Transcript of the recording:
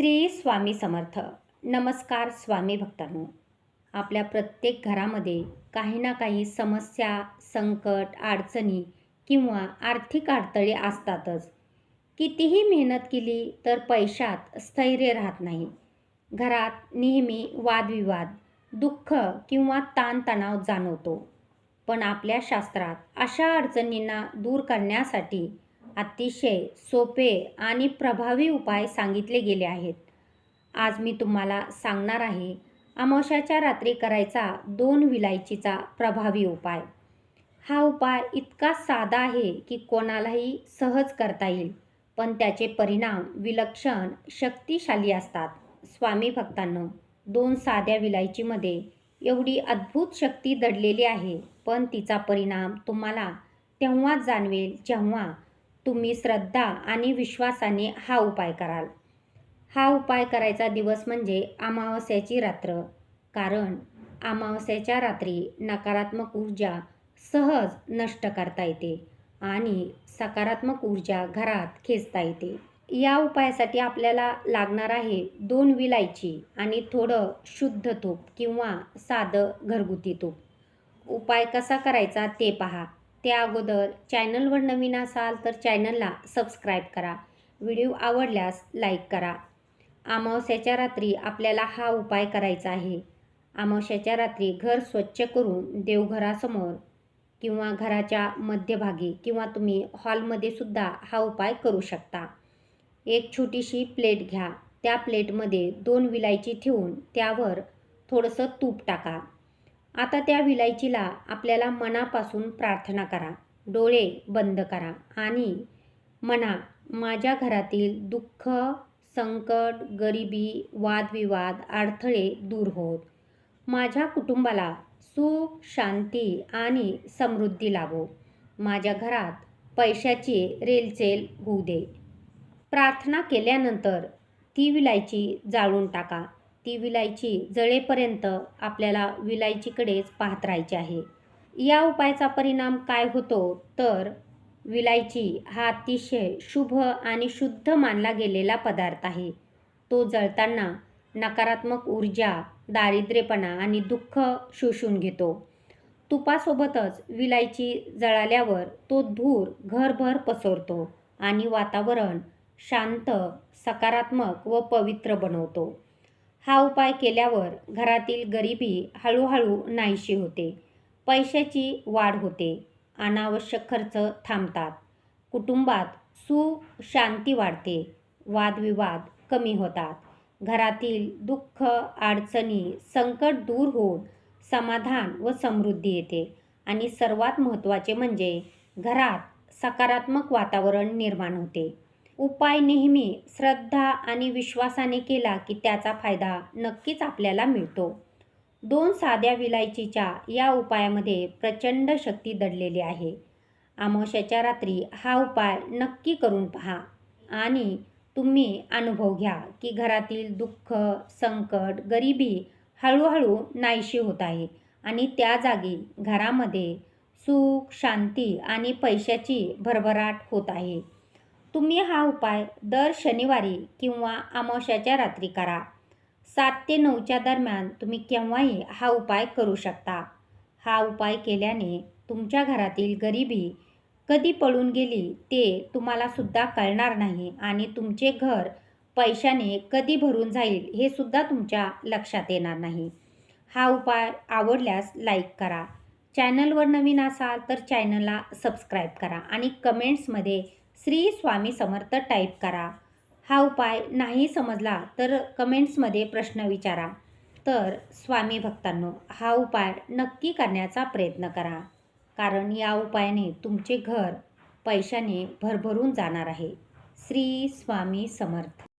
श्री स्वामी समर्थ. नमस्कार स्वामी भक्तांनो. आपल्या प्रत्येक घरामध्ये काही ना काही समस्या संकट अडचणी किंवा आर्थिक अडथळे असतातच. कितीही मेहनत केली तर पैशात स्थैर्य राहत नाही. घरात नेहमी वादविवाद दुःख किंवा ताणतणाव जाणवतो. पण आपल्या शास्त्रात अशा अडचणींना दूर करण्यासाठी अतिशय सोपे आणि प्रभावी उपाय सांगितले गेले आहेत. आज मी तुम्हाला सांगणार आहे अमावश्याच्या रात्री करायचा दोन विलायचीचा प्रभावी उपाय. हा उपाय इतका साधा आहे की कोणालाही सहज करता येईल पण त्याचे परिणाम विलक्षण शक्तिशाली असतात. स्वामी भक्तांनो दोन साध्या विलायचीमध्ये एवढी अद्भुत शक्ती दडलेली आहे पण तिचा परिणाम तुम्हाला तेव्हाच जाणवेल जेव्हा तुम्ही श्रद्धा आणि विश्वासाने हा उपाय कराल. हा उपाय करायचा दिवस म्हणजे अमावस्याची रात्र. कारण अमावस्याच्या रात्री नकारात्मक ऊर्जा सहज नष्ट करता येते आणि सकारात्मक ऊर्जा घरात खेचता येते. या उपायासाठी आपल्याला लागणार आहे दोन विलायची आणि थोडं शुद्ध तूप किंवा साधं घरगुती तूप. उपाय कसा करायचा ते पहा. त्या अगोदर चॅनलवर नवीन असाल तर चॅनलला सबस्क्राईब करा. व्हिडिओ आवडल्यास लाईक करा. अमावस्याच्या रात्री आपल्याला हा उपाय करायचा आहे. अमावस्याच्या रात्री घर स्वच्छ करून देवघरासमोर किंवा घराच्या मध्यभागी किंवा तुम्ही हॉलमध्ये सुद्धा हा उपाय करू शकता. एक छोटीशी प्लेट घ्या. त्या प्लेटमध्ये दोन विलायची ठेवून त्यावर थोडंसं तूप टाका. आता त्या विलायचीला आपल्याला मनापासून प्रार्थना करा. डोळे बंद करा आणि म्हणा माझ्या घरातील दुःख संकट गरिबी वादविवाद अडथळे दूर होत. माझ्या कुटुंबाला सुख शांती आणि समृद्धी लाभो. माझ्या घरात पैशाची रेलचेल होऊ दे. प्रार्थना केल्यानंतर ती विलायची जाळून टाका. ती विलायची जळेपर्यंत आपल्याला विलायचीकडेच पाहत राहायची आहे. या उपायाचा परिणाम काय होतो? तर विलायची हा अतिशय शुभ आणि शुद्ध मानला गेलेला पदार्थ आहे. तो जळताना नकारात्मक ऊर्जा दारिद्र्यपणा आणि दुःख शोषून घेतो. तुपासोबतच विलायची जळाल्यावर तो धूर घरभर पसरतो आणि वातावरण शांत सकारात्मक व पवित्र बनवतो. हा उपाय केल्यावर घरातील गरिबी हळूहळू नाहीशी होते. पैशाची वाढ होते. अनावश्यक खर्च थांबतात. कुटुंबात सुख शांती वाढते. वादविवाद कमी होतात. घरातील दुःख अडचणी संकट दूर होऊन समाधान व समृद्धी येते. आणि सर्वात महत्त्वाचे म्हणजे घरात सकारात्मक वातावरण निर्माण होते. उपाय नेहमी श्रद्धा आणि विश्वासाने केला की त्याचा फायदा नक्कीच आपल्याला मिळतो. दोन साध्या विलायचीच्या या उपायामध्ये प्रचंड शक्ती दडलेली आहे. अमावस्याच्या रात्री हा उपाय नक्की करून पहा आणि तुम्ही अनुभव घ्या की घरातील दुःख संकट गरिबी हळूहळू नाहीशी होत आहे आणि त्या जागी घरामध्ये सुख शांती आणि पैशाची भरभराट होत आहे. तुम्ही हा उपाय दर शनिवारी किंवा अमावश्याच्या रात्री करा. सात ते नऊच्या दरम्यान तुम्ही केव्हाही हा उपाय करू शकता. हा उपाय केल्याने तुमच्या घरातील गरिबी कधी पळून गेली ते तुम्हाला सुद्धा कळणार नाही आणि तुमचे घर पैशाने कधी भरून जाईल हे सुद्धा तुमच्या लक्षात येणार नाही. हा उपाय आवडल्यास लाईक करा. चॅनलवर नवीन असाल तर चॅनलला सबस्क्राईब करा आणि कमेंट्समध्ये श्री स्वामी समर्थ टाईप करा. हा उपाय नाही समजला तर कमेंट्समध्ये प्रश्न विचारा. तर स्वामी भक्तांनो हा उपाय नक्की करण्याचा प्रयत्न करा. कारण या उपायाने तुमचे घर पैशाने भरभरून जाणार आहे. श्री स्वामी समर्थ.